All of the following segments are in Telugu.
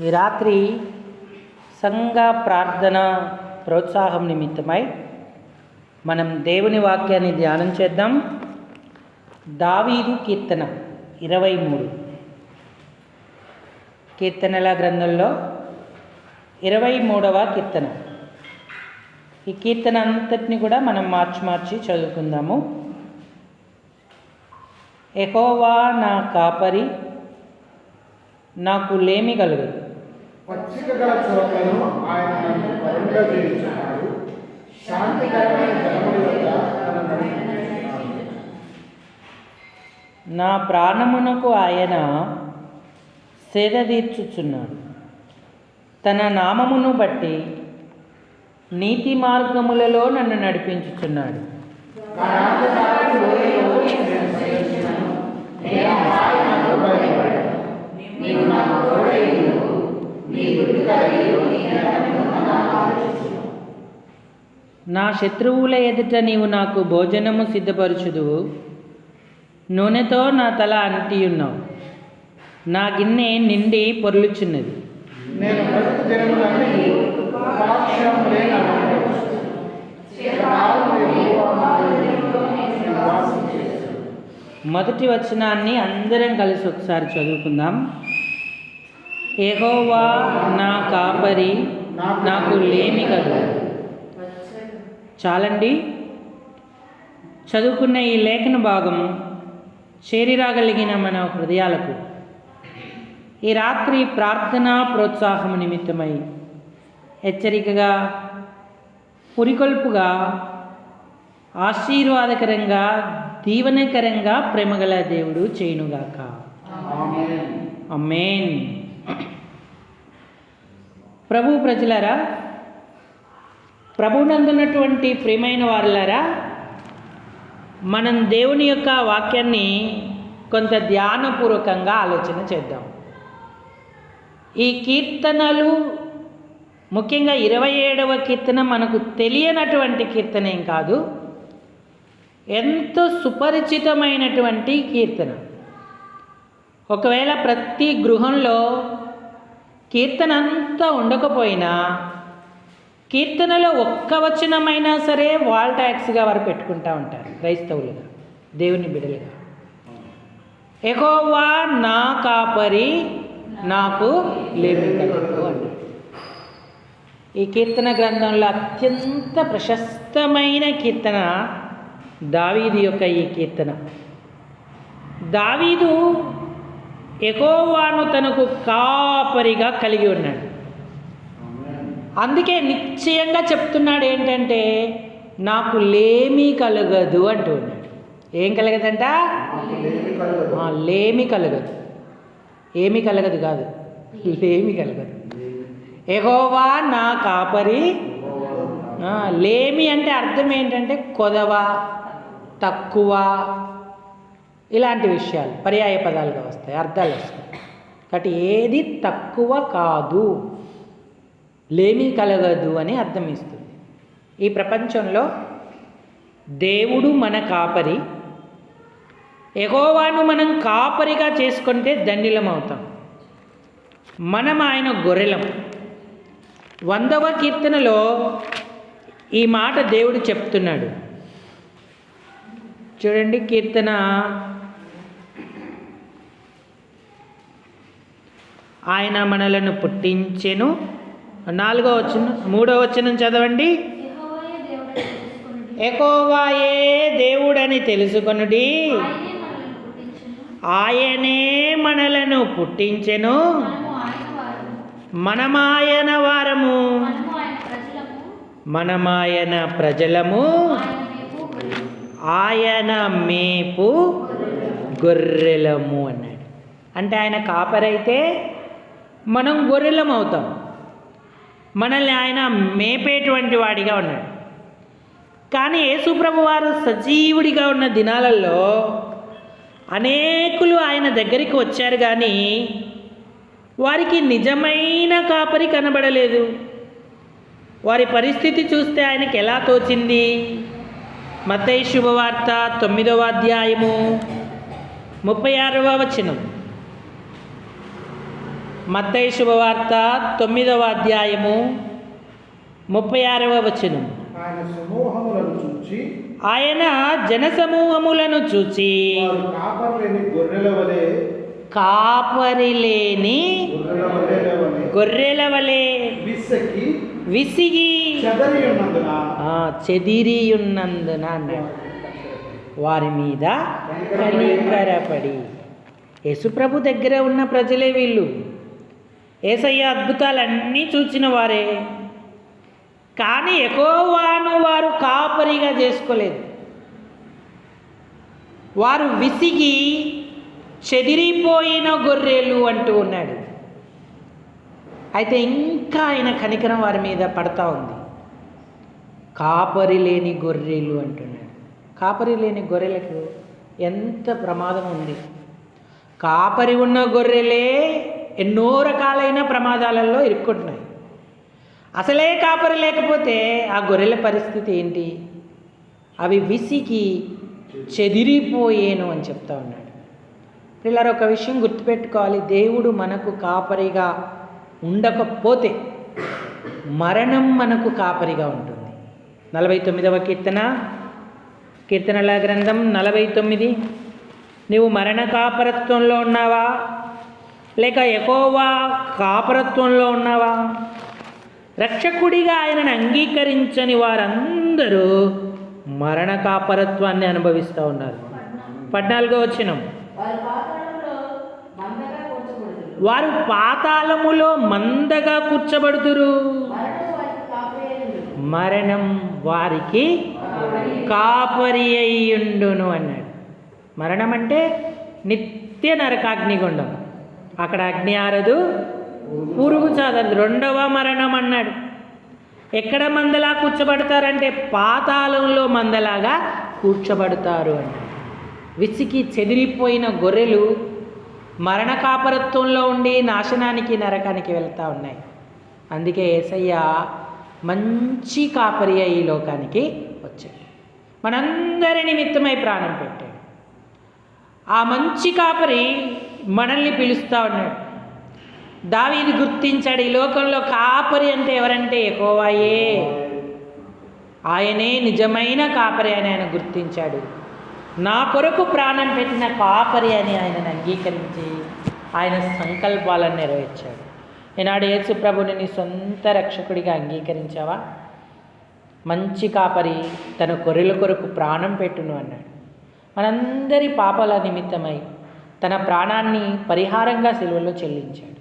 ఈ రాత్రి సంఘ ప్రార్థన ప్రోత్సాహం నిమిత్తమై మనం దేవుని వాక్యాన్ని ధ్యానం చేద్దాం. దావీదు కీర్తన ఇరవై మూడు. కీర్తనల గ్రంథంలో ఇరవై మూడవ కీర్తన. ఈ కీర్తన అంతటిని కూడా మనం మార్చి మార్చి చదువుకుందాము. ఎహోవా నా కాపరి నాకు లేమి కలగదు. పచ్చిక గల చోట్లను ఆయన నన్ను పరుండజేయుచున్నాడు శాంతికరమైన జలముల నడిపించుచున్నాడు. నా ప్రాణమునకు ఆయన సేద తీర్చుచున్నాడు. తన నామమును బట్టి నీతి మార్గములలో నన్ను నడిపించుచున్నాడు నా రాజధాని లోయలో నేను సంచరించుచున్నాను. నేను ఆయనకు భయపడను. నీవు నాకు తోడైయుండు. నీ గుడి కలిగి నీ నెలను నాకు ఆలోచించును. నా శత్రువుల ఎదుట నీవు నాకు భోజనము సిద్ధపరచుదువు. నూనెతో నా తల అంటియున్నావు. నా గిన్నె నిండి పొర్లుచున్నది. మొదటి వచనాన్ని అందరం కలిసి ఒకసారి చదువుకుందాం. ఏహోవా నా కాపరి నాకు లేమి కలదు. చాలండి. చదువుకున్న ఈ లేఖన భాగం చేరిరాగలిగిన మన హృదయాలకు. ఈ రాత్రి ప్రార్థనా ప్రోత్సాహం నిమిత్తమై హెచ్చరికగా పురికొల్పుగా ఆశీర్వాదకరంగా దీవనకరంగా ప్రేమగల దేవుడు చేయునుగాక. అమ్మేన్ ప్రభు ప్రజలారా ప్రభునందున్నటువంటి ప్రియమైన వారులారా మనం దేవుని యొక్క వాక్యాన్ని కొంత ధ్యానపూర్వకంగా ఆలోచన చేద్దాం. ఈ కీర్తనలు ముఖ్యంగా ఇరవై ఏడవ కీర్తన మనకు తెలియనటువంటి కీర్తన ఏం కాదు ఎంతో సుపరిచితమైనటువంటి కీర్తన. ఒకవేళ ప్రతి గృహంలో కీర్తన అంతా ఉండకపోయినా కీర్తనలో ఒక్క వచనమైనా సరే వాల్ ట్యాక్స్గా వారు పెట్టుకుంటా ఉంటారు క్రైస్తవులుగా దేవుని బిడలుగా ఎగోవా నా కాపరి నాకు లేమి అన్నాడు ఈ కీర్తన గ్రంథంలో అత్యంత ప్రశస్తమైన కీర్తన దావీదు యొక్క ఈ కీర్తన. దావీదు ఎగోవాను తనకు కాపరిగా కలిగి ఉన్నాడు. అందుకే నిశ్చయంగా చెప్తున్నాడు ఏంటంటే నాకు లేమి కలగదు అంటూ ఉన్నాడు. ఏం కలగదంట? లేమి కలగదు. ఏమి కలగదు కాదు. లేమి కలగదు. ఎగోవా నా కాపరి. లేమి అంటే అర్థం ఏంటంటే కొదవ తక్కువ ఇలాంటి విషయాలు పర్యాయ పదాలుగా వస్తాయి అర్థాలు వస్తాయి. కాబట్టి ఏది తక్కువ కాదు. లేమి కలగదు అని అర్థం ఇస్తుంది ఈ ప్రపంచంలో దేవుడు మన కాపరి ఎగోవాను మనం కాపరిగా చేసుకుంటే దండిలం అవుతాం మనం ఆయన గొర్రెలం. వందవ కీర్తనలో ఈ మాట దేవుడు చెప్తున్నాడు. చూడండి కీర్తన. ఆయన మనలను పుట్టించెను. నాలుగో వచ్చిన మూడో వచనం చదవండి. ఎకోవాయే దేవుడని తెలుసుకొనుడి. ఆయనే మనలను పుట్టించెను. మనమాయన వారము. మనమాయన ప్రజలము. ఆయన మేపు గొర్రెలము అన్నాడు. అంటే ఆయన కాపరైతే మనం గొర్రెలం అవుతాం మనల్ని ఆయన మేపేటువంటి వాడిగా ఉన్నాడు. కానీ యేసుప్రభు వారు సజీవుడిగా ఉన్న దినాలలో అనేకులు ఆయన దగ్గరికి వచ్చారు కానీ వారికి నిజమైన కాపరి కనబడలేదు. వారి పరిస్థితి చూస్తే ఆయనకి ఎలా తోచింది? మతై శుభవార్త తొమ్మిదవ అధ్యాయము ముప్పై ఆరవ వచనం. మత్తయి శుభవార్త తొమ్మిదవ అధ్యాయము ముప్పై ఆరవ వచనం. ఆయన సమూహములను చూచి ఆయన జనసమూహములను చూచి కాపరి లేని గొర్రెల వలె విసిగి చెదిరియున్నందున వారి మీద కనికరపడి. యేసుప్రభు దగ్గర ఉన్న ప్రజలే వీళ్ళు. ఏసయ్య అద్భుతాలన్నీ చూచిన వారే కానీ ఎకోవాను వారు కాపరిగా చేసుకోలేదు. వారు విసిగి చెదిరిపోయిన గొర్రెలు అంటూ ఉన్నాడు. అయితే ఇంకా ఆయన కనికరం వారి మీద పడతా ఉంది. కాపరి లేని గొర్రెలు అంటున్నాడు. కాపరి లేని గొర్రెలకు ఎంత ప్రమాదం ఉంది. కాపరి ఉన్న గొర్రెలే ఎన్నో రకాలైన ప్రమాదాలలో ఇరుక్కుంటున్నాయి అసలే కాపరి లేకపోతే ఆ గొర్రెల పరిస్థితి ఏంటి? అవి విసికి చెదిరిపోయేను అని చెప్తా ఉన్నాడు. పిల్లలు ఒక విషయం గుర్తుపెట్టుకోవాలి. దేవుడు మనకు కాపరిగా ఉండకపోతే మరణం మనకు కాపరిగా ఉంటుంది. నలభై తొమ్మిదవ కీర్తన. కీర్తనల గ్రంథం నలభై తొమ్మిది. నీవు మరణ కాపరత్వంలో ఉన్నావా? లేక ఎకోవా కాపరత్వంలో ఉన్నావా? రక్షకుడిగా ఆయనను అంగీకరించని వారందరూ మరణ కాపరత్వాన్ని అనుభవిస్తూ ఉన్నారు. పద్నాలుగో వచ్చినం వారు పాతాళములో మందగా కూర్చబడుతురు మరణం వారికి మరణం వారికి కాపరి అయ్యుండును అన్నాడు. మరణం అంటే నిత్య నరకాగ్నిగుండం. అక్కడ అగ్ని ఆరదు పురుగు చాదరదు రెండవ మరణం అన్నాడు. ఎక్కడ మందలా కూర్చోబడతారంటే పాతాళంలో మందలాగా కూర్చోబడతారు అన్నాడు. విసికి చెదిరిపోయిన గొర్రెలు మరణ కాపరత్వంలో ఉండి నాశనానికి నరకానికి వెళ్తూ ఉన్నాయి. అందుకే ఏసయ్య మంచి కాపరి ఈ లోకానికి వచ్చాడు. మనందరి నిమిత్తమై ప్రాణం పెట్టాడు. ఆ మంచి కాపరి మనల్ని పిలుస్తూ ఉన్నాడు. దావీది గుర్తించాడు ఈ లోకంలో కాపరి అంటే ఎవరంటే ఎకోవాయే ఆయనే నిజమైన కాపరి అని ఆయన గుర్తించాడు. నా కొరకు ప్రాణం పెట్టిన కాపరి అని ఆయనను అంగీకరించి ఆయన సంకల్పాలను నెరవేర్చాడు. ఈనాడు యేసు ప్రభుని నీ సొంత రక్షకుడిగా అంగీకరించావా? మంచి కాపరి తన గొర్రెల కొరకు ప్రాణం పెట్టును అన్నాడు. మనందరి పాపాల నిమిత్తమై తన ప్రాణాన్ని పరిహారంగా సిలువలో చెల్లించాడు.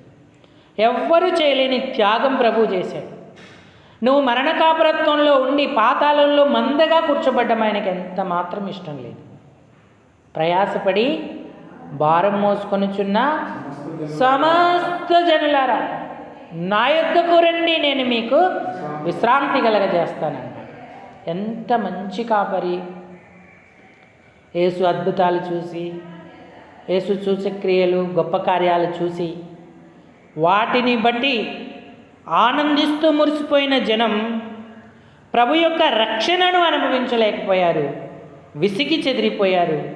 ఎవ్వరూ చేయలేని త్యాగం ప్రభు చేశాడు. నువ్వు మరణ కాపరత్వంలో ఉండి పాతాళంలో మందగా కూర్చోబడ్డం ఆయనకి ఎంత మాత్రం ఇష్టం లేదు. ప్రయాసపడి భారం మోసుకొనుచున్న సమస్త జనులారా నా యొద్దకు రండి నేను మీకు విశ్రాంతి కలగజేస్తానన్నాడు. ఎంత మంచి కాపరి. యేసు అద్భుతాలు చూసి యేసు సూచక్రియలు గొప్ప కార్యాలు చూసి వాటిని బట్టి ఆనందిస్తూ మురిసిపోయిన జనం ప్రభు యొక్క రక్షణను అనుభవించలేకపోయారు. విసిగి చెదిరిపోయారు.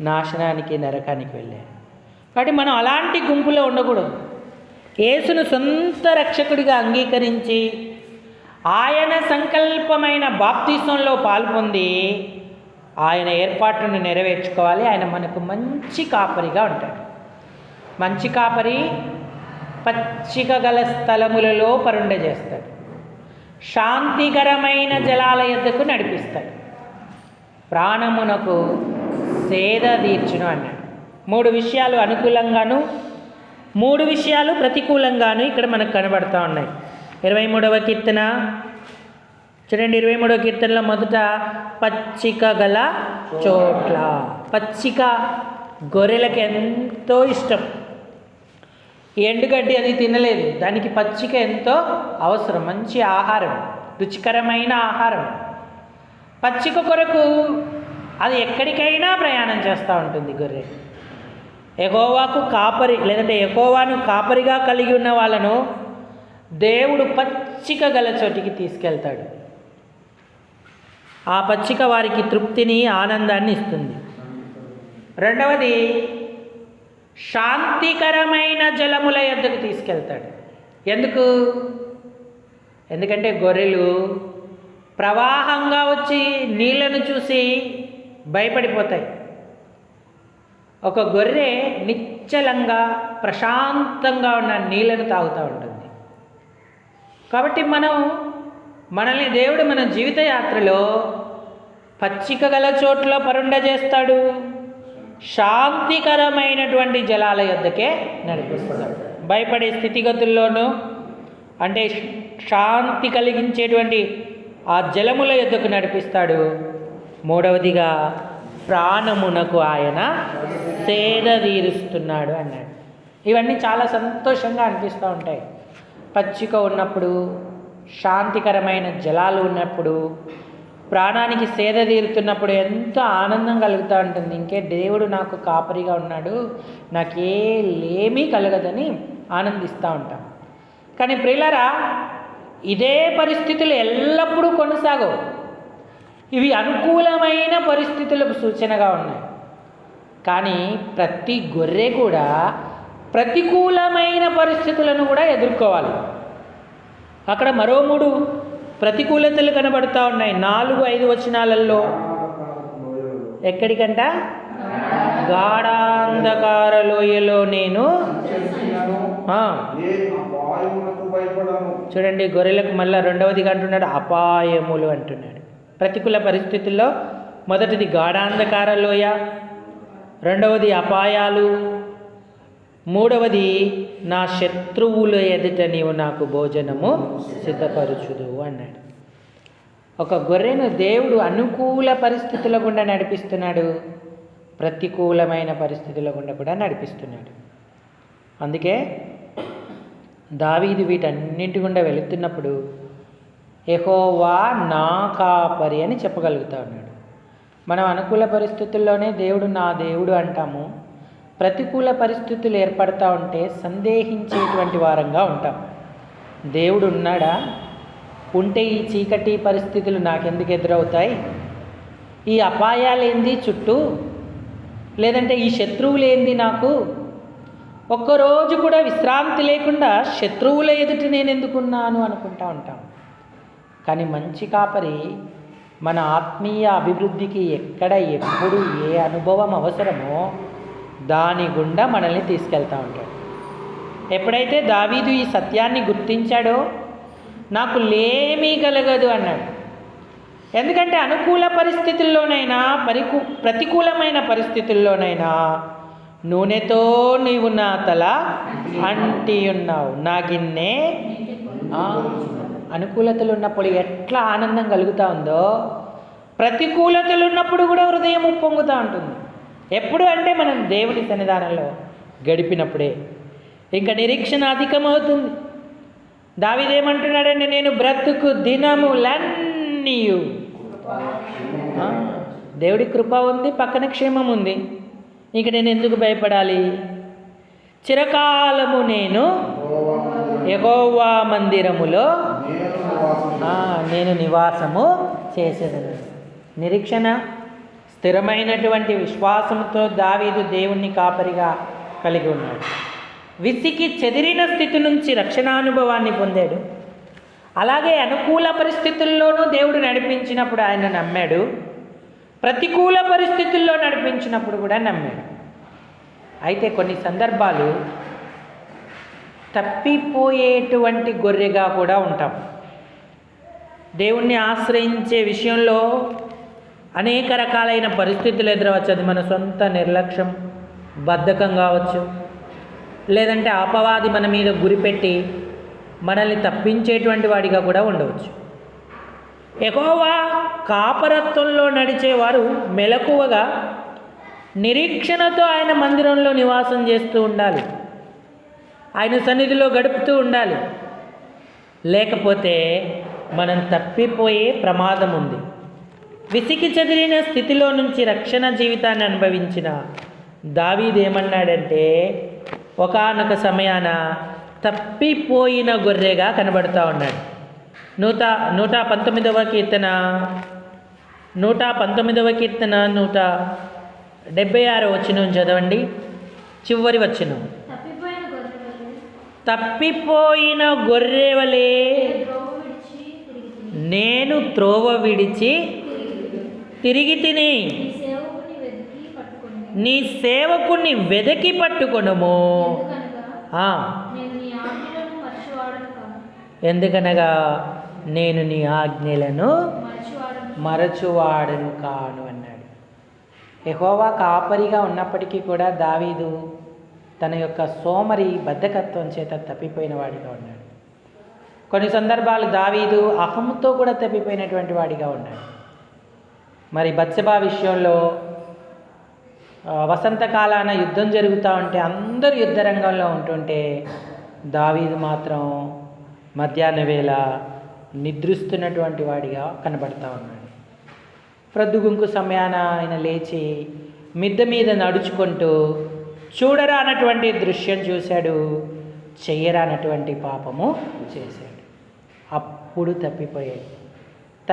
నాశనానికి నరకానికి వెళ్ళారు. కాబట్టి మనం అలాంటి గుంపులో ఉండకూడదు. యేసును సొంత రక్షకుడిగా అంగీకరించి ఆయన సంకల్పమైన బాప్తీసంలో పాల్పొంది ఆయన ఏర్పాటును నెరవేర్చుకోవాలి. ఆయన మనకు మంచి కాపరిగా ఉంటాడు. మంచి కాపరి పచ్చిక గల స్థలములలో పరుండజేస్తాడు. శాంతికరమైన జలాల యొద్దకు నడిపిస్తాడు. ప్రాణమునకు సేద తీర్చును అన్నాడు. మూడు విషయాలు అనుకూలంగాను మూడు విషయాలు ప్రతికూలంగాను ఇక్కడ మనకు కనబడుతూ ఉన్నాయి. ఇరవై మూడవ కీర్తన చూడండి ఇరవై మూడో కీర్తనలో మొదట పచ్చిక గల చోట్ల. పచ్చిక గొర్రెలకు ఎంతో ఇష్టం. ఎండుగడ్డి అది తినలేదు. దానికి పచ్చిక ఎంతో అవసరం. మంచి ఆహారం. రుచికరమైన ఆహారం. పచ్చిక కొరకు అది ఎక్కడికైనా ప్రయాణం చేస్తూ ఉంటుంది గొర్రె. ఎగోవాకు కాపరి లేదంటే ఎగోవాను కాపరిగా కలిగి ఉన్న వాళ్ళను దేవుడు పచ్చిక గల చోటికి తీసుకెళ్తాడు. ఆ పచ్చిక వారికి తృప్తిని ఆనందాన్ని ఇస్తుంది. రెండవది శాంతికరమైన జలముల ఎద్దకు తీసుకెళ్తాడు. ఎందుకు? ఎందుకంటే గొర్రెలు ప్రవాహంగా వచ్చి నీళ్ళను చూసి భయపడిపోతాయి. ఒక గొర్రె నిశ్చలంగా ప్రశాంతంగా ఉన్న నీళ్ళను తాగుతూ ఉంటుంది. కాబట్టి మనం మనల్ని దేవుడు మన జీవిత యాత్రలో పచ్చిక గల చోట్ల పరుండజేస్తాడు. శాంతికరమైనటువంటి జలాల యొద్దకే నడిపిస్తాడు. భయపడే స్థితిగతుల్లోనూ అంటే శాంతి కలిగించేటువంటి ఆ జలముల యొద్దకు నడిపిస్తాడు. మూడవదిగా ప్రాణమునకు ఆయన సేద తీరుస్తున్నాడు అన్నాడు. ఇవన్నీ చాలా సంతోషంగా అనిపిస్తూ ఉంటాయి. పచ్చిక ఉన్నప్పుడు శాంతికరమైన జలాలు ఉన్నప్పుడు ప్రాణానికి సేద తీరుతున్నప్పుడు ఎంతో ఆనందం కలుగుతూ ఉంటుంది. ఇంకే దేవుడు నాకు కాపరిగా ఉన్నాడు. నాకే లేమీ కలగదని ఆనందిస్తూ ఉంటాం. కానీ ప్రియులరా ఇదే పరిస్థితులు ఎల్లప్పుడూ కొనసాగవు. ఇవి అనుకూలమైన పరిస్థితులకు సూచనగా ఉన్నాయి. కానీ ప్రతి గొర్రె కూడా ప్రతికూలమైన పరిస్థితులను కూడా ఎదుర్కోవాలి. అక్కడ మరో మూడు ప్రతికూలతలు కనబడుతూ ఉన్నాయి. నాలుగు ఐదు వచనాలలో ఎక్కడికంట? గాఢాంధకార లోయలో నేను చూడండి గొర్రెలకు మళ్ళీ రెండవదిగా అంటున్నాడు అపాయములు అంటున్నాడు. ప్రతికూల పరిస్థితుల్లో మొదటిది గాఢాంధకార లోయ రెండవది అపాయాలు మూడవది నా శత్రువుల ఎదుట నీవు నాకు భోజనము సిద్ధపరచుదు అన్నాడు. ఒక గొర్రెను దేవుడు అనుకూల పరిస్థితుల గుండా నడిపిస్తున్నాడు. ప్రతికూలమైన పరిస్థితుల గుండా కూడా నడిపిస్తున్నాడు. అందుకే దావీదు వీటన్నింటి గుండా వెళుతున్నప్పుడు ఎహోవా నా కాపరి అని చెప్పగలుగుతా ఉన్నాడు. మనం అనుకూల పరిస్థితుల్లోనే దేవుడు నా దేవుడు అంటాము. ప్రతికూల పరిస్థితులు ఏర్పడతా ఉంటే సందేహించేటువంటి వారంగా ఉంటాం. దేవుడు ఉన్నాడా ఉంటే ఈ చీకటి పరిస్థితులు నాకెందుకు ఎదురవుతాయి? ఈ అపాయాలేంది చుట్టూ? లేదంటే ఈ శత్రువులేంది నాకు? ఒక్కరోజు కూడా విశ్రాంతి లేకుండా శత్రువుల ఎదుట నేను ఎందుకున్నాను అనుకుంటా ఉంటాం. కానీ మంచి కాపరి మన ఆత్మీయ అభివృద్ధికి ఎక్కడ ఎప్పుడు ఏ అనుభవం అవసరమో దాని గుండా మనల్ని తీసుకెళ్తూ ఉంటాడు. ఎప్పుడైతే దావీదు ఈ సత్యాన్ని గుర్తించాడో నాకు లేమీ కలగదు అన్నాడు. ఎందుకంటే అనుకూల పరిస్థితుల్లోనైనా పరికు ప్రతికూలమైన పరిస్థితుల్లోనైనా నూనెతో నీవు నా తల అంటి ఉన్నావు నా గిన్నె అనుకూలతలు ఉన్నప్పుడు ఎట్లా ఆనందం కలుగుతూ ఉందో ప్రతికూలతలు ఉన్నప్పుడు కూడా హృదయం ఉప్పొంగుతూ ఉంటుంది. ఎప్పుడు అంటే మనం దేవుడి సన్నిధానంలో గడిపినప్పుడే. ఇంకా నిరీక్షణ అధికమవుతుంది. దావిదేమంటున్నాడంటే నేను బ్రతుకు దినములన్నీయు. లన్నీయు దేవుడి కృప ఉంది పక్కన క్షేమం ఉంది. ఇంక నేను ఎందుకు భయపడాలి? చిరకాలము నేను ఎగోవా మందిరములో నేను నేను నివాసము చేసేదను. నిరీక్షణ స్థిరమైనటువంటి విశ్వాసంతో దావీదు దేవుణ్ణి కాపరిగా కలిగి ఉన్నాడు. విసికి చెదిరిన స్థితి నుంచి రక్షణానుభవాన్ని పొందాడు. అలాగే అనుకూల పరిస్థితుల్లోనూ దేవుడు నడిపించినప్పుడు ఆయన నమ్మాడు. ప్రతికూల పరిస్థితుల్లో నడిపించినప్పుడు కూడా నమ్మాడు. అయితే కొన్ని సందర్భాలు తప్పిపోయేటువంటి గొర్రెగా కూడా ఉంటాం. దేవుణ్ణి ఆశ్రయించే విషయంలో అనేక రకాలైన పరిస్థితులు ఎదురవచ్చు అది మన సొంత నిర్లక్ష్యం బద్ధకం కావచ్చు లేదంటే అపవాది మన మీద గురిపెట్టి మనల్ని తప్పించేటువంటి వాడిగా కూడా ఉండవచ్చు. ఎగోవా కాపరత్వంలో నడిచేవారు మెలకువగా నిరీక్షణతో ఆయన మందిరంలో నివాసం చేస్తూ ఉండాలి. ఆయన సన్నిధిలో గడుపుతూ ఉండాలి. లేకపోతే మనం తప్పిపోయే ప్రమాదం ఉంది. విసికి చెదిరిన స్థితిలో నుంచి రక్షణ జీవితాన్ని అనుభవించిన దావీదు ఏమన్నాడంటే ఒకానొక సమయాన తప్పిపోయిన గొర్రెగా కనబడుతూ ఉన్నాడు. నూట నూట పంతొమ్మిదవ కీర్తన నూట పంతొమ్మిదవ కీర్తన నూట డెబ్బై ఆరు వచ్చిన చదవండి. చివరి వచనం. తప్పిపోయిన గొర్రె వలె తప్పిపోయిన గొర్రె వలె త్రోవ విడిచి తిరిగి తిని నేను త్రోవ విడిచి తిరిగి తిని. నీ సేవకుణ్ణి వెదకి పట్టుకొనము. ఎందుకనగా నేను నీ ఆజ్ఞలను కాను మరచువాడను కాను అన్నాడు. ఎహోవా కాపరిగా ఉన్నప్పటికీ కూడా దావీదు తన యొక్క సోమరి బద్ధకత్వం చేత తప్పిపోయిన వాడిగా ఉన్నాడు. కొన్ని సందర్భాలు దావీదు అహంతో కూడా తప్పిపోయినటువంటి వాడిగా ఉన్నాడు. మరి బత్సబా విషయంలో వసంతకాలాన యుద్ధం జరుగుతూ ఉంటే అందరూ యుద్ధ రంగంలో ఉంటుంటే దావీదు మాత్రం మధ్యాహ్న వేళ నిద్రిస్తున్నటువంటి వాడిగా కనబడతా ఉన్నాడు. ప్రొద్దుగుంకు సమయాన ఆయన లేచి మిద్దె మీద నడుచుకుంటూ చూడరానటువంటి దృశ్యం చూశాడు చెయ్యరానటువంటి పాపము చేశాడు. అప్పుడు తప్పిపోయాడు.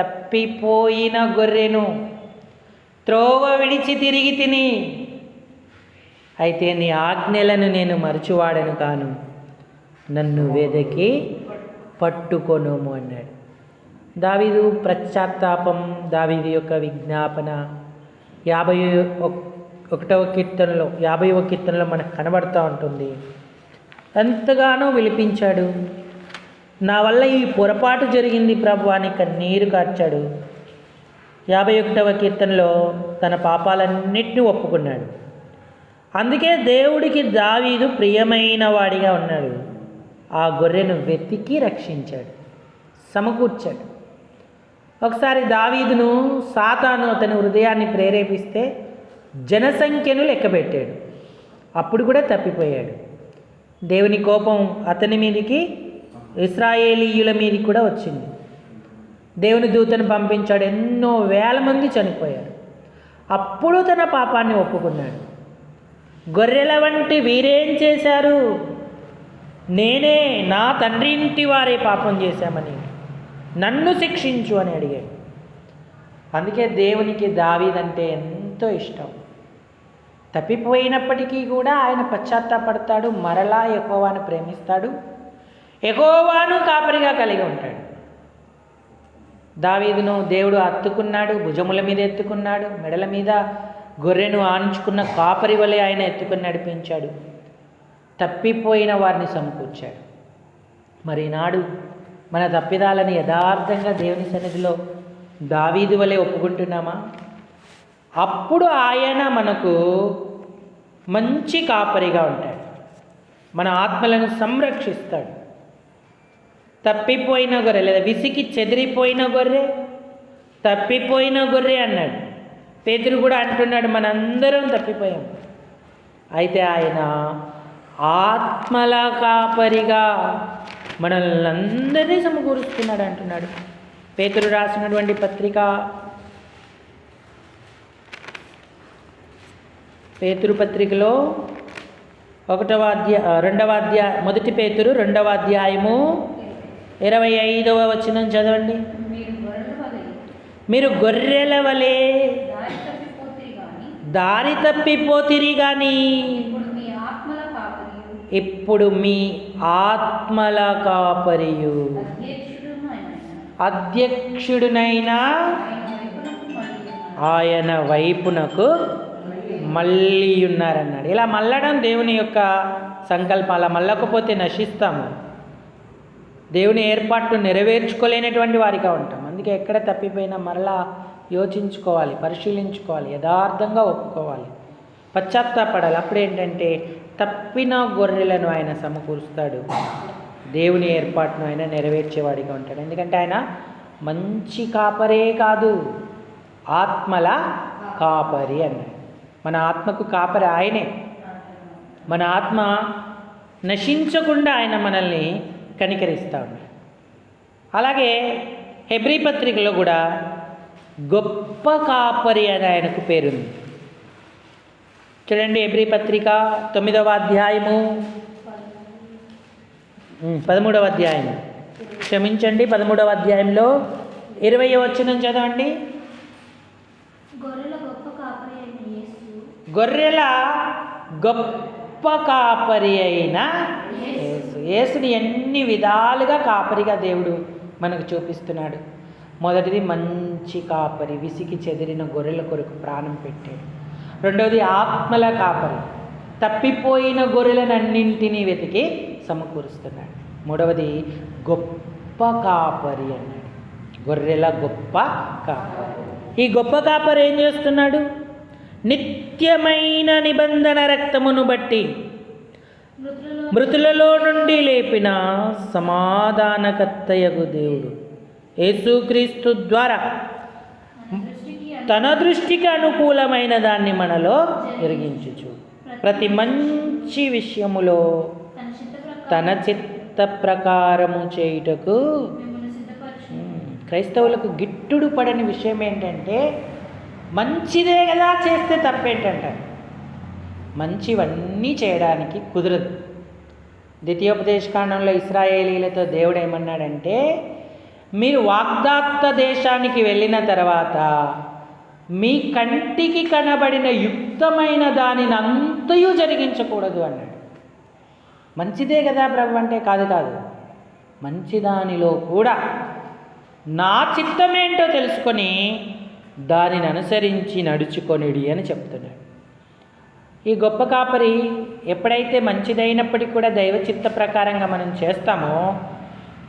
తప్పిపోయిన గొర్రెను త్రోవ విడిచి తిరిగి తిని. అయితే నీ ఆజ్ఞలను నేను మరచువాడను కాను. నన్ను వెదకి పట్టుకొనుము అన్నాడు. దావీదు ప్రశ్చాత్తాపం దావీదు యొక్క విజ్ఞాపన యాభై ఒకటవ కీర్తనలో యాభైవ కీర్తనలో మనకు కనబడుతూ ఉంటుంది. ఎంతగానో విలిపించాడు. నా వల్ల ఈ పొరపాటు జరిగింది ప్రభు అని కన్నీరు కార్చాడు. యాభై ఒకటవ కీర్తనలో తన పాపాలన్నిటిని ఒప్పుకున్నాడు. అందుకే దేవుడికి దావీదు ప్రియమైన వాడిగా ఉన్నాడు. ఆ గొర్రెను వెతికి రక్షించాడు. సమకూర్చాడు. ఒకసారి దావీదును సాతాను అతని హృదయాన్ని ప్రేరేపిస్తే జనసంఖ్యను లెక్కబెట్టాడు. అప్పుడు కూడా తప్పిపోయాడు. దేవుని కోపం అతని మీదికి ఇస్రాయేలీయుల మీద కూడా వచ్చింది. దేవుని దూతను పంపించాడు. ఎన్నో వేల మంది చనిపోయారు. అప్పుడు తన పాపాన్ని ఒప్పుకున్నాడు. గొర్రెల వంటి వీరేం చేశారు? నేనే నా తండ్రి ఇంటి వారే పాపం చేశామని నన్ను శిక్షించు అని అడిగాడు. అందుకే దేవునికి దావీదంటే ఎంతో ఇష్టం. తప్పిపోయినప్పటికీ కూడా ఆయన పశ్చాత్తాపడతాడు. మరలా ఎక్కువని ప్రేమిస్తాడు. ఎగోవాను కాపరిగా కలిగి ఉంటాడు. దావీదును దేవుడు అత్తుకున్నాడు భుజముల మీద ఎత్తుకున్నాడు మెడల మీద గొర్రెను ఆనించుకున్న కాపరి వలె ఆయన ఎత్తుకుని నడిపించాడు. తప్పిపోయిన వారిని సమకూర్చాడు. మరి నాడు మన తప్పిదాలను యథార్థంగా దేవుని సన్నిధిలో దావీదు వలె ఒప్పుకుంటున్నామా? అప్పుడు ఆయన మనకు మంచి కాపరిగా ఉంటాడు. మన ఆత్మలను సంరక్షిస్తాడు. తప్పిపోయిన గొర్రె లేదా విసికి చెదిరిపోయిన గొర్రె తప్పిపోయిన గొర్రె అన్నాడు. పేతురు కూడా అంటున్నాడు మనందరం తప్పిపోయాం. అయితే ఆయన ఆత్మల కాపరిగా మనల్ని అందరినీ సమకూరుస్తున్నాడు అంటున్నాడు. పేతురు రాసినటువంటి పత్రిక పేతురు పత్రికలో ఒకటవ అధ్యాయ రెండవ అధ్యాయ మొదటి పేతురు రెండవ అధ్యాయము ఇరవై ఐదవ వచనం చదవండి. మీరు గొర్రెల వలె దారి తప్పిపోతిరి కానీ ఇప్పుడు మీ ఆత్మల కాపరియు. ఇప్పుడు ఆయన అధ్యక్షుడునైనా ఆయన వైపునకు మళ్ళీ మళ్ళీ ఉన్నారన్నాడు. ఇలా మళ్ళడం దేవుని యొక్క సంకల్పం అలా మళ్ళకపోతే నశిస్తాము. దేవుని ఏర్పాట్లు నెరవేర్చుకోలేనటువంటి వారిగా ఉంటాం. అందుకే ఎక్కడ తప్పిపోయినా మరలా యోచించుకోవాలి పరిశీలించుకోవాలి యథార్థంగా ఒప్పుకోవాలి. పశ్చాత్తాపడాలి. అప్పుడేంటంటే తప్పిన గొర్రెలను ఆయన సమకూరుస్తాడు. దేవుని ఏర్పాటును ఆయన నెరవేర్చేవాడిగా ఉంటాడు. ఎందుకంటే ఆయన మంచి కాపరే కాదు. ఆత్మల కాపరి అన్నాడు. మన ఆత్మకు కాపరి ఆయనే. మన ఆత్మ నశించకుండా ఆయన మనల్ని కనికరిస్తూ ఉన్నాడు అలాగే హెబ్రీ పత్రికలో కూడా గొప్ప కాపరి అని ఆయనకు పేరుంది. చూడండి హెబ్రీ పత్రిక తొమ్మిదవ అధ్యాయము. పదమూడవ అధ్యాయం క్షమించండి పదమూడవ అధ్యాయంలో ఇరవై వచనం చదవండి. గొర్రెల గొప్ప గొప్ప కాపరి అయిన యేసు. యేసుని ఎన్ని విధాలుగా కాపరిగా దేవుడు మనకు చూపిస్తున్నాడు. మొదటిది మంచి కాపరి విసికి చెదిరిన గొర్రెల కొరకు ప్రాణం పెట్టాడు. రెండవది ఆత్మల కాపరి తప్పిపోయిన గొర్రెలనన్నింటినీ వెతికి సమకూరుస్తున్నాడు. మూడవది గొప్ప కాపరి అన్నాడు. గొర్రెల గొప్ప కాపరి. ఈ గొప్ప కాపరి ఏం చేస్తున్నాడు? నిత్యమైన నిబంధన రక్తమును బట్టి మృతులలో నుండి లేపిన సమాధానకర్తయగు దేవుడు. యేసుక్రీస్తు ద్వారా తన దృష్టికి అనుకూలమైన దాన్ని మనలో జరిగించుచు ప్రతి మంచి విషయములో తన చిత్త ప్రకారము చేయుటకు క్రైస్తవులకు గిట్టుడు పడని విషయం ఏంటంటే మంచిదే కదా చేస్తే తప్పేంటంటారు మంచివన్నీ చేయడానికి కుదరదు. ద్వితీయోపదేశకాండంలో ఇస్రాయేలీలతో దేవుడు ఏమన్నాడంటే మీరు వాగ్దాత్త దేశానికి వెళ్ళిన తర్వాత మీ కంటికి కనబడిన యుక్తమైన దానిని అంతయు జరిగించకూడదు అన్నాడు. మంచిదే కదా ప్రభు అంటే కాదు కాదు మంచి దానిలో కూడా నా చిత్తమేంటో తెలుసుకొని దానిని అనుసరించి నడుచుకొనిడి అని చెప్తున్నాడు. ఈ గొప్ప కాపరి ఎప్పుడైతే మంచిదైనప్పటికీ కూడా దైవ చిత్త ప్రకారంగా మనం చేస్తామో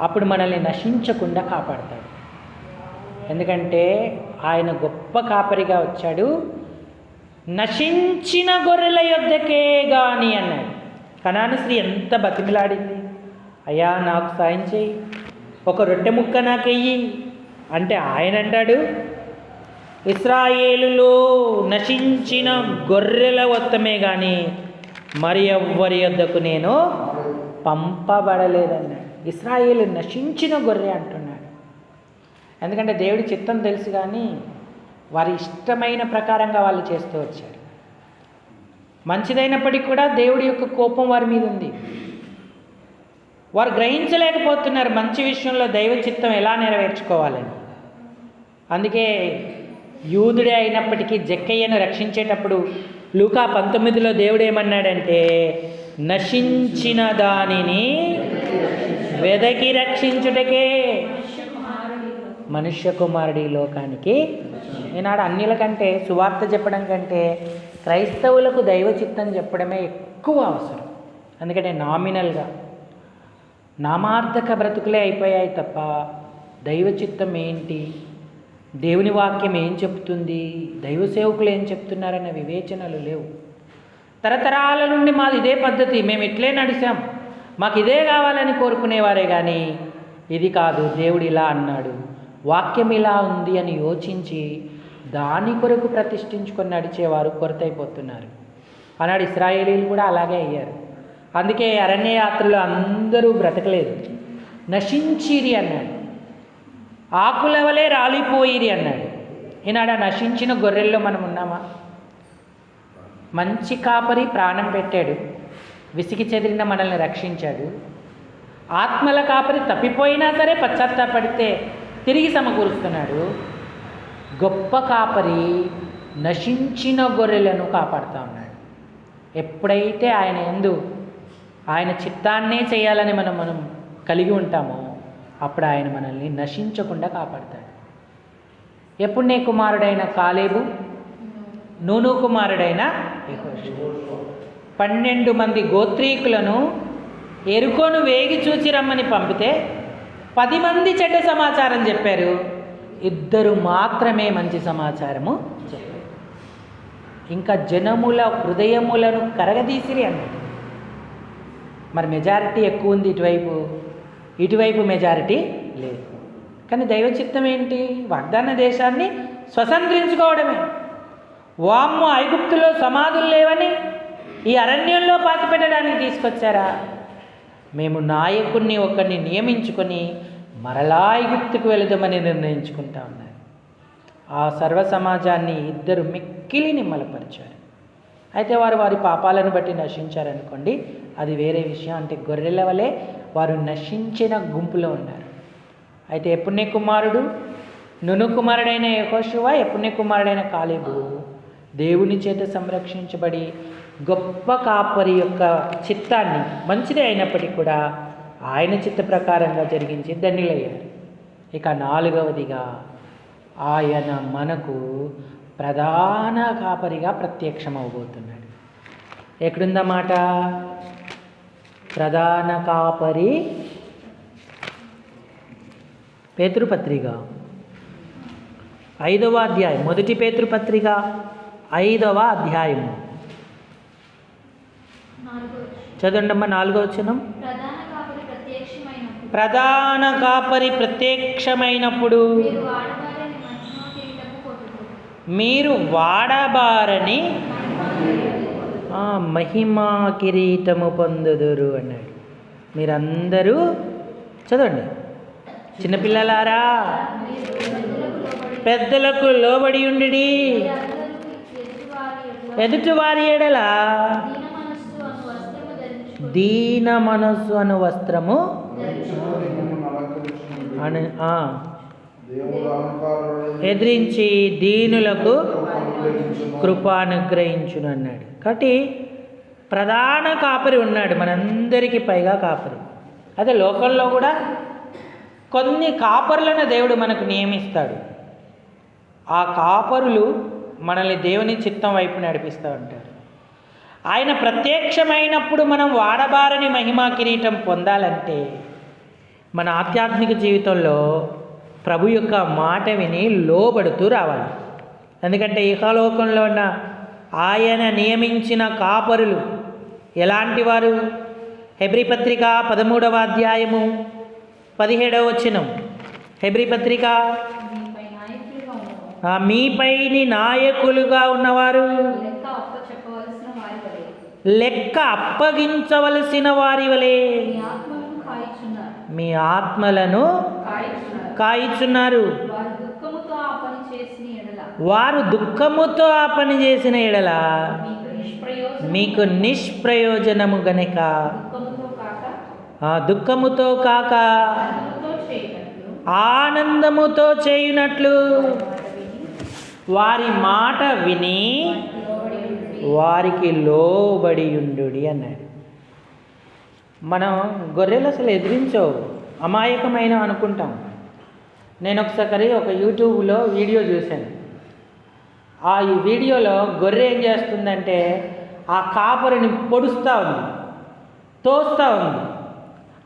అప్పుడు మనల్ని నశించకుండా కాపాడతాడు. ఎందుకంటే ఆయన గొప్ప కాపరిగా వచ్చాడు. నశించిన గొర్రెల యొద్దకే గాని అన్నాడు. కనాను స్త్రీ ఎంత బతిమిలాడింది. అయ్యా నాకు సాయం చేయి ఒక రొట్టె ముక్క నాకెయ్యి. అంటే ఆయన అంటాడు ఇస్రాయేలులో నశించిన గొర్రెల వత్తమే కానీ మరి ఎవ్వరి వద్దకు నేను పంపబడలేదన్నాడు. ఇస్రాయేలు నశించిన గొర్రె అంటున్నాడు. ఎందుకంటే దేవుడి చిత్తం తెలుసు కానీ వారి ఇష్టమైన ప్రకారంగా వాళ్ళు చేస్తూ వచ్చారు. మంచిదైనప్పటికీ కూడా దేవుడి యొక్క కోపం వారి మీద ఉంది. వారు గ్రహించలేకపోతున్నారు మంచి విషయంలో దైవ చిత్తం ఎలా నెరవేర్చుకోవాలని. అందుకే యూదుడే అయినప్పటికీ జక్కయ్యను రక్షించేటప్పుడు లూకా పంతొమ్మిదిలో దేవుడు ఏమన్నాడంటే నశించిన దానిని వెదకి రక్షించుటకే మనుష్య కుమారుడి లోకానికి. ఈనాడు అన్యుల కంటే సువార్త చెప్పడం కంటే క్రైస్తవులకు దైవ చిత్తం చెప్పడమే ఎక్కువ అవసరం. ఎందుకంటే నామినల్గా నామార్థక బ్రతుకులే అయిపోయాయి తప్ప దైవ చిత్తం ఏంటి? దేవుని వాక్యం ఏం చెప్తుంది? దైవ సేవకులు ఏం చెప్తున్నారన్న వివేచనలు లేవు. తరతరాల నుండి మాది ఇదే పద్ధతి మేము ఇట్లే నడిచాం మాకు ఇదే కావాలని కోరుకునేవారే కానీ ఇది కాదు దేవుడు ఇలా అన్నాడు. వాక్యం ఇలా ఉంది అని యోచించి దాని కొరకు ప్రతిష్ఠించుకొని నడిచేవారు కొరతైపోతున్నారు. ఆనాడు ఇస్రాయేలీలు కూడా అలాగే అయ్యారు. అందుకే అరణ్య యాత్రలో అందరూ బ్రతకలేదు. నశించిరి అన్నాడు. ఆకులవలే రాలిపోయిరి అన్నాడు. ఈనాడ నశించిన గొర్రెల్లో మనం ఉన్నామా? మంచి కాపరి ప్రాణం పెట్టాడు. విసిగి చెదిరిన మనల్ని రక్షించాడు. ఆత్మల కాపరి తప్పిపోయినా సరే పశ్చాత్తాపడితే తిరిగి సమకూరుస్తున్నాడు. గొప్ప కాపరి నశించిన గొర్రెలను కాపాడుతూ ఉన్నాడు. ఎప్పుడైతే ఆయన ఎందు ఆయన చిత్తాన్నే చేయాలని మనం మనం కలిగి ఉంటామో అప్పుడు ఆయన మనల్ని నశించకుండా కాపాడతాడు. ఎప్పుడు నీ కుమారుడైన కాలేబు? నూను కుమారుడైన పన్నెండు మంది గోత్రీకులను ఎరుకోను వేగి చూచి రమ్మని పంపితే పది మంది చెడ్డ సమాచారం చెప్పారు. ఇద్దరు మాత్రమే మంచి సమాచారము చెప్పారు. ఇంకా జనముల హృదయములను కరగదీసిరి అన్నాడు. మరి మెజారిటీ ఎక్కువ ఉంది ఇటువైపు. ఇటువైపు మెజారిటీ లేదు. కానీ దైవ చిత్తం ఏంటి వాగ్దాన దేశాన్ని స్వతంత్రించుకోవడమే. వామ్ము ఐగుప్తులో సమాధులు లేవని ఈ అరణ్యంలో పాతిపెట్టడానికి తీసుకొచ్చారా? మేము నాయకుడిని ఒకరిని నియమించుకొని మరలా ఐగుప్తుకు వెళదామని నిర్ణయించుకుంటా ఉన్నారు. ఆ సర్వ సమాజాన్ని ఇద్దరు మిక్కిలి నిమ్మలపరిచారు. అయితే వారు వారి పాపాలను బట్టి నశించారనుకోండి అది వేరే విషయం. అంటే గొర్రెల వలె వారు నశించిన గుంపులో ఉన్నారు. అయితే ఎప్పుణ్య కుమారుడు నును కుమారుడైన యహోశివ ఎప్పుణ్య కుమారుడైన కాలేబు దేవుని చేత సంరక్షించబడి గొప్ప కాపరి యొక్క చిత్తాన్ని మంచిదే అయినప్పటికీ కూడా ఆయన చిత్త ప్రకారంగా జరిగించి ధన్యులయ్యారు. ఇక నాలుగవదిగా ఆయన మనకు ప్రధాన కాపరిగా ప్రత్యక్షమవబోతున్నాడు. ఎక్కడుందన్నమాట? ప్రధాన కాపరి పేతృపత్రిక ఐదవ అధ్యాయం. మొదటి పేతృపత్రిక ఐదవ అధ్యాయము చదవండమ్మ నాలుగో వచనం. ప్రధాన కాపరి ప్రత్యక్షమైనప్పుడు మీరు వాడబారని మహిమా కిరీటము పొందుదురు అన్నాడు. మీరందరూ చదవండి. చిన్నపిల్లలారా పెద్దలకు లోబడి ఉండి ఎదుటివారి ఎడల దీన మనస్సు అను వస్త్రము అని ఎదిరించి దీనులకు అనుగ్రహించును. కృప అనుగ్రహించును అన్నాడు. కాబట్టి ప్రధాన కాపరి ఉన్నాడు మనందరికీ పైగా కాపరి. అదే లోకంలో కూడా కొన్ని కాపరులను దేవుడు మనకు నియమిస్తాడు. ఆ కాపరులు మనల్ని దేవుని చిత్తం వైపు నడిపిస్తూ ఉంటారు. ఆయన ప్రత్యక్షమైనప్పుడు మనం వాడబారని మహిమా కిరీటం పొందాలంటే మన ఆధ్యాత్మిక జీవితంలో ప్రభు యొక్క మాట విని లోబడుతూ రావాలి. ఎందుకంటే ఇహలోకంలో ఉన్న ఆయన నియమించిన కాపరులు ఎలాంటి వారు? హెబ్రి పత్రిక పదమూడవ అధ్యాయము పదిహేడవ వచనం. హెబ్రి పత్రిక మీపై నాయకులుగా ఉన్నవారు ఆ, మీపైని నాయకులుగా ఉన్నవారు లెక్క అప్పగించవలసిన వారి వలె మీ ఆత్మలను కాయిచున్నారు. వారు దుఃఖముతో ఆ పని చేసిన ఎడల మీకు నిష్ప్రయోజనం మీకు నిష్ప్రయోజనము గనక. దుఃఖముతో కాక ఆ దుఃఖముతో కాక ఆనందముతో చేయునట్లు. వారి మాట విని వారికి లోబడి ఉండు అన్నాడు. మనం గొర్రెలు అసలు ఎదిరించవు. అమాయకమైన అనుకుంటాం. నేను ఒకసారి ఒక యూట్యూబ్లో వీడియో చూశాను. ఆ వీడియోలో గొర్రె ఏం చేస్తుందంటే ఆ కాపరిని పొడుస్తూ ఉంది తోస్తూ ఉంది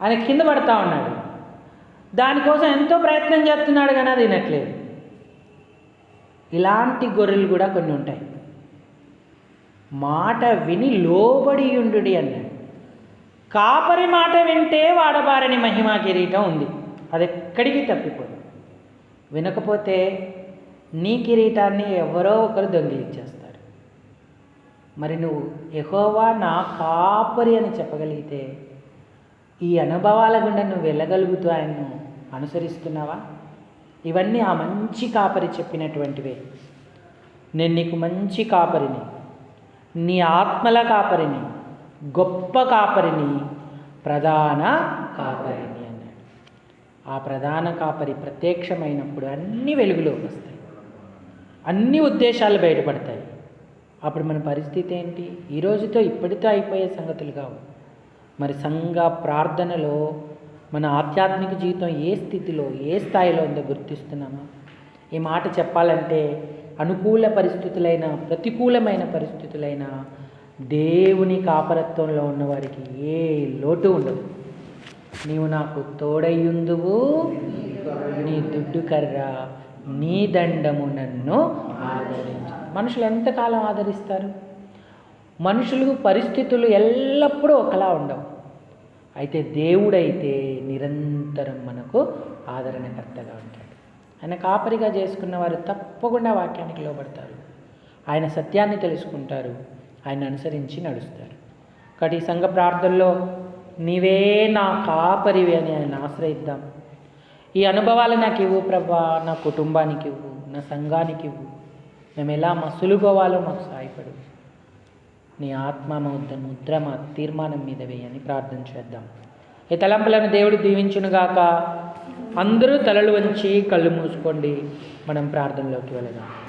ఆయన కింద పడతా ఉన్నాడు. దానికోసం ఎంతో ప్రయత్నం చేస్తున్నాడు కానీ అది వినట్లేదు. ఇలాంటి గొర్రెలు కూడా కొన్ని ఉంటాయి. మాట విని లోబడి ఉండు అన్నాడు. కాపరి మాట వింటే వాడబారని మహిమా కిరీటం ఉంది. అది ఎక్కడికి తప్పిపోదు. వినకపోతే నీ కిరీటాన్ని ఎవరో ఒకరు దొంగిలించేస్తారు మరి నువ్వు ఎహోవా నా కాపరి అని చెప్పగలిగితే ఈ అనుభవాల గుండా నువ్వు వెళ్ళగలుగుతూ ఆయన్ను అనుసరిస్తున్నావా? ఇవన్నీ ఆ మంచి కాపరి చెప్పినటువంటివే. నేను నీకు మంచి కాపరిని నీ ఆత్మల కాపరిని గొప్ప కాపరిని ప్రధాన కాపరిని. ఆ ప్రధాన కాపరి ప్రత్యక్షమైనప్పుడు అన్ని వెలుగులోకి వస్తాయి. అన్ని ఉద్దేశాలు బయటపడతాయి. అప్పుడు మన పరిస్థితి ఏంటి? ఈ రోజుతో ఇప్పటితో అయిపోయే సంగతులు కావు. మరి సంఘ ప్రార్థనలో మన ఆధ్యాత్మిక జీవితం ఏ స్థితిలో ఏ స్థాయిలో ఉందో గుర్తిస్తున్నామా? ఈ మాట చెప్పాలంటే అనుకూల పరిస్థితులైన ప్రతికూలమైన పరిస్థితులైన దేవుని కాపరత్వంలో ఉన్నవారికి ఏ లోటు ఉండదు. నీవు నాకు తోడయ్యుందువు. నీ దుడ్డు కర్ర నీ దండము నన్ను ఆదరించు. మనుషులు ఎంతకాలం ఆదరిస్తారు? మనుషులు పరిస్థితులు ఎల్లప్పుడూ ఒకలా ఉండవు. అయితే దేవుడైతే నిరంతరం మనకు ఆదరణకర్తగా ఉంటాడు. ఆయన కాపరిగా చేసుకున్న వారు తప్పకుండా వాక్యానికి లోబడతారు. ఆయన సత్యాన్ని తెలుసుకుంటారు. ఆయన అనుసరించి నడుస్తారు. కాబట్టి ఈ సంఘ ప్రార్థనలో నీవే నా కాపరివి అని ఆయన ఆశ్రయిద్దాం. ఈ అనుభవాలు నాకు ఇవ్వు ప్రభా నా కుటుంబానికి ఇవ్వు నా సంఘానికి ఇవ్వు. మేము ఎలా మసులుకోవాలో మాకు సహాయపడు నీ ఆత్మ ముద్ర ముద్ర మా తీర్మానం మీద వేయని ప్రార్థన చేద్దాం. ఈ తలంపులను దేవుడు దీవించునుగాక అందరూ తలలు వంచి కళ్ళు మూసుకోండి. మనం ప్రార్థనలోకి వెళదాం.